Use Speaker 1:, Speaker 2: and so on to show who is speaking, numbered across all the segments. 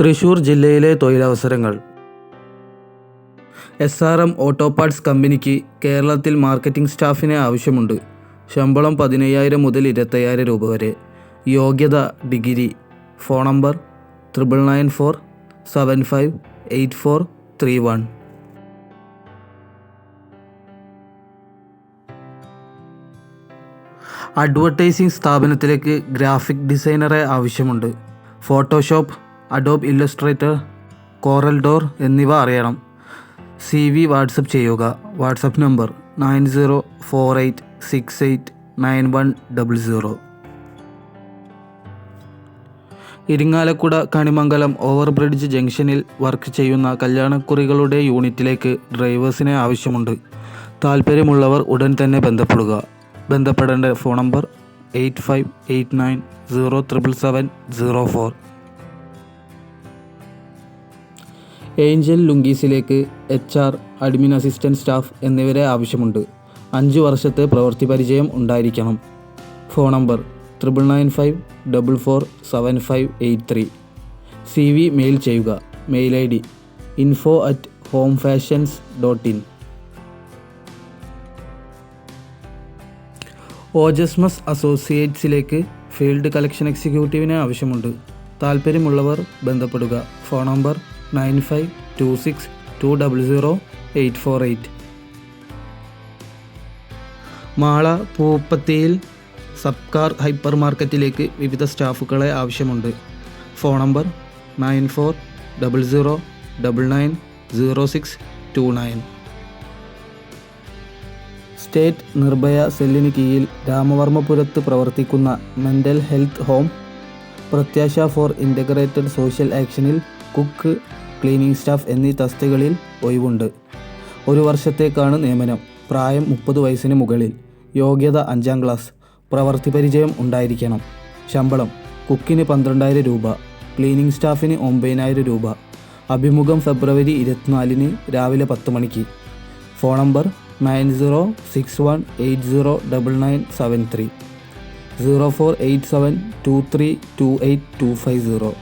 Speaker 1: തൃശൂർ ജില്ലയിലെ തൊഴിലവസരങ്ങൾ. S R M auto parts കമ്പനിക്ക് കേരളത്തിൽ മാർക്കറ്റിംഗ് സ്റ്റാഫിനെ ആവശ്യമുണ്ട്. ശമ്പളം പതിനയ്യായിരം മുതൽ ഇരുപത്തയ്യായിരം രൂപ വരെ. യോഗ്യത degree. Phone number triple nine four seven five eight four three one advertising സ്ഥാപനത്തിലേക്ക് ഗ്രാഫിക് ഡിസൈനറെ ആവശ്യമുണ്ട്. Photoshop Adobe Illustrator Corel Draw എന്നിവ അറിയണം. സി വി വാട്സപ്പ് ചെയ്യുക. WhatsApp number nine zero four eight six eight nine one double zero. Irinjalakuda Kanimangalam overbridge ജംഗ്ഷനിൽ work ചെയ്യുന്ന കല്യാണക്കുറികളുടെ യൂണിറ്റിലേക്ക് ഡ്രൈവേഴ്സിനെ ആവശ്യമുണ്ട്. താല്പര്യമുള്ളവർ ഉടൻ തന്നെ ബന്ധപ്പെടുക. ബന്ധപ്പെടേണ്ട phone number eight five eight nine zero triple seven zero four. Angel ലുങ്കീസിലേക്ക് H R admin assistant staff എന്നിവരെ ആവശ്യമുണ്ട്. അഞ്ച് വർഷത്തെ പ്രവൃത്തി പരിചയം ഉണ്ടായിരിക്കണം. Phone number triple nine five double four seven five eight three. C V mail ചെയ്യുക. Mail I D info at home fashions dot in ഓജസ്മസ് അസോസിയേറ്റ്സിലേക്ക് field collection എക്സിക്യൂട്ടീവിന് ആവശ്യമുണ്ട്. താല്പര്യമുള്ളവർ ബന്ധപ്പെടുക. Phone number nine five two six two double zero eight four eight. Mala പൂപ്പത്തിയിൽ സബ്കാർ hyper മാർക്കറ്റിലേക്ക് വിവിധ സ്റ്റാഫുകളെ ആവശ്യമുണ്ട്. Phone number nine four double zero double nine zero six two nine. State Nirbhaya സെല്ലിന് കീഴിൽ രാമവർമ്മപുരത്ത് പ്രവർത്തിക്കുന്ന mental health home Prathyasha for integrated social ആക്ഷനിൽ cook cleaning staff എന്നീ തസ്തികളിൽ ഒഴിവുണ്ട്. ഒരു വർഷത്തേക്കാണ് നിയമനം. പ്രായം മുപ്പത് വയസ്സിന് മുകളിൽ. യോഗ്യത അഞ്ചാം ക്ലാസ്. പ്രവൃത്തി പരിചയം ഉണ്ടായിരിക്കണം. ശമ്പളം. കുക്കിന് പന്ത്രണ്ടായിരം രൂപ. ക്ലീനിംഗ് സ്റ്റാഫിന് ഒമ്പതിനായിരം രൂപ. അഭിമുഖം ഫെബ്രുവരി ഇരുപത്തിനാലിന് രാവിലെ പത്ത് മണിക്ക്. Phone number nine zero six one eight zero double nine seven three. Zero four eight seven two three two eight two five zero.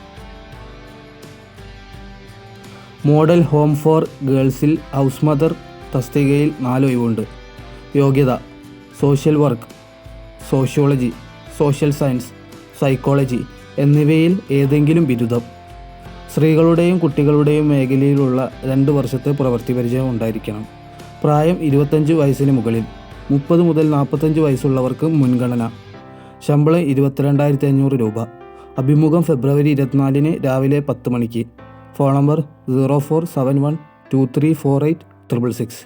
Speaker 1: Model home for ഗേൾസിൽ house mother തസ്തികയിൽ നാല് ഒഴിവുണ്ട്. യോഗ്യത social work sociology social science psychology എന്നിവയിൽ ഏതെങ്കിലും ബിരുദം. സ്ത്രീകളുടെയും കുട്ടികളുടെയും മേഖലയിലുള്ള രണ്ട് വർഷത്തെ പ്രവൃത്തി പരിചയം ഉണ്ടായിരിക്കണം. പ്രായം ഇരുപത്തഞ്ച് വയസ്സിന് മുകളിൽ മുപ്പത് മുതൽ നാൽപ്പത്തഞ്ച് വയസ്സുള്ളവർക്ക് മുൻഗണന. ശമ്പളം ഇരുപത്തിരണ്ടായിരത്തി അഞ്ഞൂറ് രൂപ. അഭിമുഖം ഫെബ്രുവരി ഇരുപത്തിനാലിന് രാവിലെ പത്ത് മണിക്ക്. Phone number zero four seven one two three four eight triple six